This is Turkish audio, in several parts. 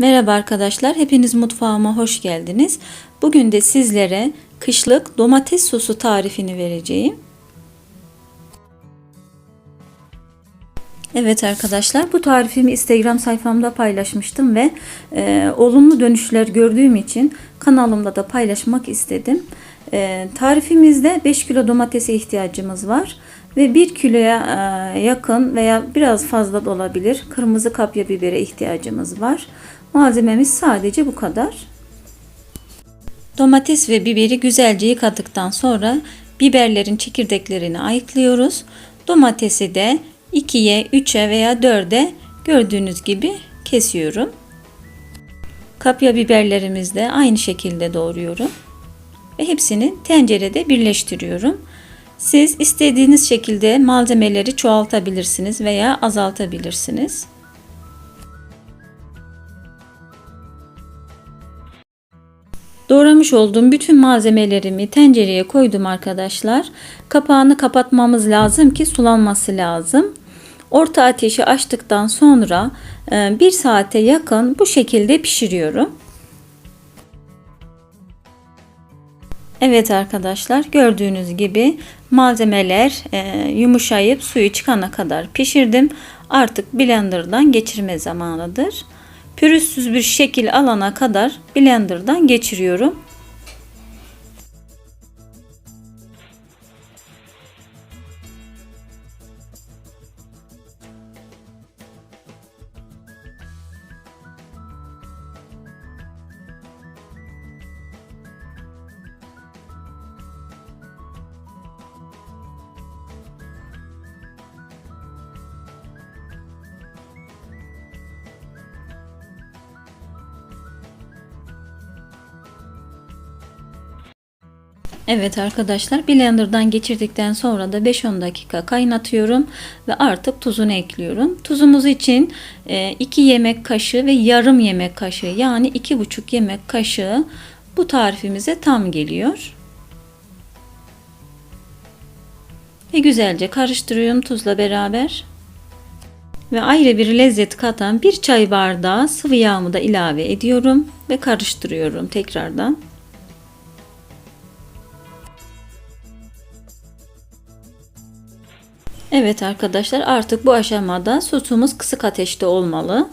Merhaba arkadaşlar, hepiniz mutfağıma hoş geldiniz. Bugün de sizlere kışlık domates sosu tarifini vereceğim. Evet arkadaşlar, bu tarifimi Instagram sayfamda paylaşmıştım ve e, olumlu dönüşler gördüğüm için kanalımda da paylaşmak istedim. E, tarifimizde 5 kilo domatese ihtiyacımız var ve 1 kiloya e, yakın veya biraz fazla da olabilir kırmızı kapya bibere ihtiyacımız var. Malzememiz sadece bu kadar. Domates ve biberi güzelce yıkadıktan sonra biberlerin çekirdeklerini ayıklıyoruz. Domatesi de 2'ye, 3'e veya 4'e gördüğünüz gibi kesiyorum. Kapya biberlerimizi de aynı şekilde doğruyorum. Ve hepsini tencerede birleştiriyorum. Siz istediğiniz şekilde malzemeleri çoğaltabilirsiniz veya azaltabilirsiniz. Doğramış olduğum bütün malzemelerimi tencereye koydum arkadaşlar. Kapağını kapatmamız lazım ki sulanması lazım. Orta ateşi açtıktan sonra e, bir saate yakın bu şekilde pişiriyorum. Evet arkadaşlar gördüğünüz gibi malzemeler e, yumuşayıp suyu çıkana kadar pişirdim. Artık blenderdan geçirme zamanıdır pürüzsüz bir şekil alana kadar blenderdan geçiriyorum. Evet arkadaşlar blenderdan geçirdikten sonra da 5-10 dakika kaynatıyorum ve artık tuzunu ekliyorum. Tuzumuz için 2 e, yemek kaşığı ve yarım yemek kaşığı yani 2,5 yemek kaşığı bu tarifimize tam geliyor. Ve güzelce karıştırıyorum tuzla beraber. Ve ayrı bir lezzet katan bir çay bardağı sıvı yağımı da ilave ediyorum ve karıştırıyorum tekrardan. Evet arkadaşlar artık bu aşamada sosumuz kısık ateşte olmalı.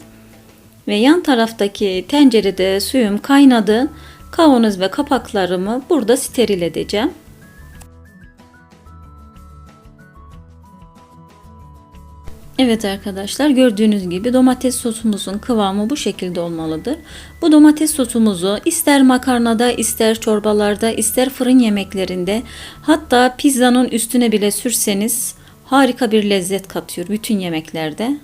Ve yan taraftaki tencerede suyum kaynadı. Kavanoz ve kapaklarımı burada steril edeceğim. Evet arkadaşlar gördüğünüz gibi domates sosumuzun kıvamı bu şekilde olmalıdır. Bu domates sosumuzu ister makarnada ister çorbalarda ister fırın yemeklerinde hatta pizzanın üstüne bile sürseniz harika bir lezzet katıyor bütün yemeklerde.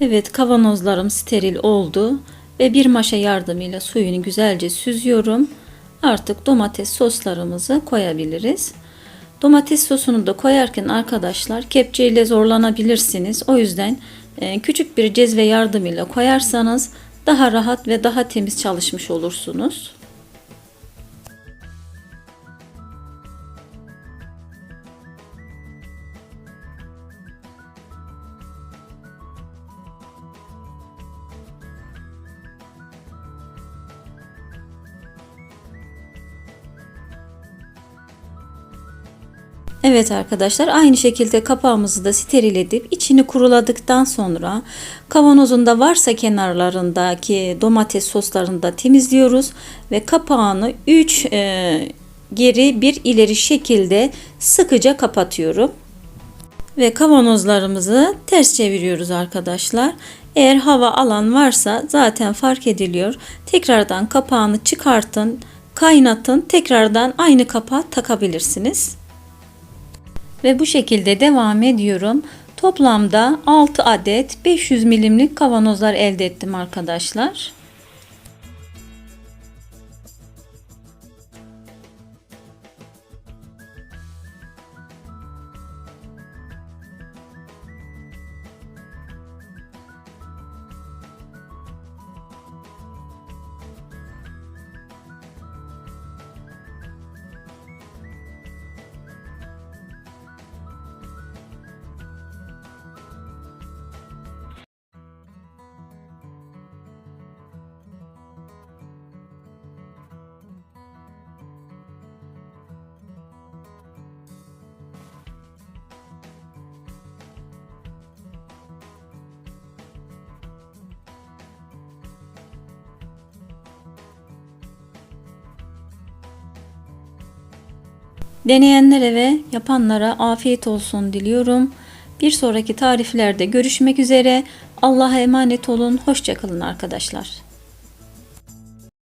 Evet kavanozlarım steril oldu ve bir maşa yardımıyla suyunu güzelce süzüyorum. Artık domates soslarımızı koyabiliriz. Domates sosunu da koyarken arkadaşlar kepçeyle zorlanabilirsiniz. O yüzden e, küçük bir cezve yardımıyla koyarsanız daha rahat ve daha temiz çalışmış olursunuz. Evet arkadaşlar aynı şekilde kapağımızı da steril edip içini kuruladıktan sonra kavanozunda varsa kenarlarındaki domates soslarını da temizliyoruz ve kapağını 3 e, geri bir ileri şekilde sıkıca kapatıyorum. Ve kavanozlarımızı ters çeviriyoruz arkadaşlar. Eğer hava alan varsa zaten fark ediliyor. Tekrardan kapağını çıkartın, kaynatın. Tekrardan aynı kapağı takabilirsiniz ve bu şekilde devam ediyorum. Toplamda 6 adet 500 milimlik kavanozlar elde ettim arkadaşlar. Deneyenlere ve yapanlara afiyet olsun diliyorum. Bir sonraki tariflerde görüşmek üzere. Allah'a emanet olun. Hoşçakalın arkadaşlar.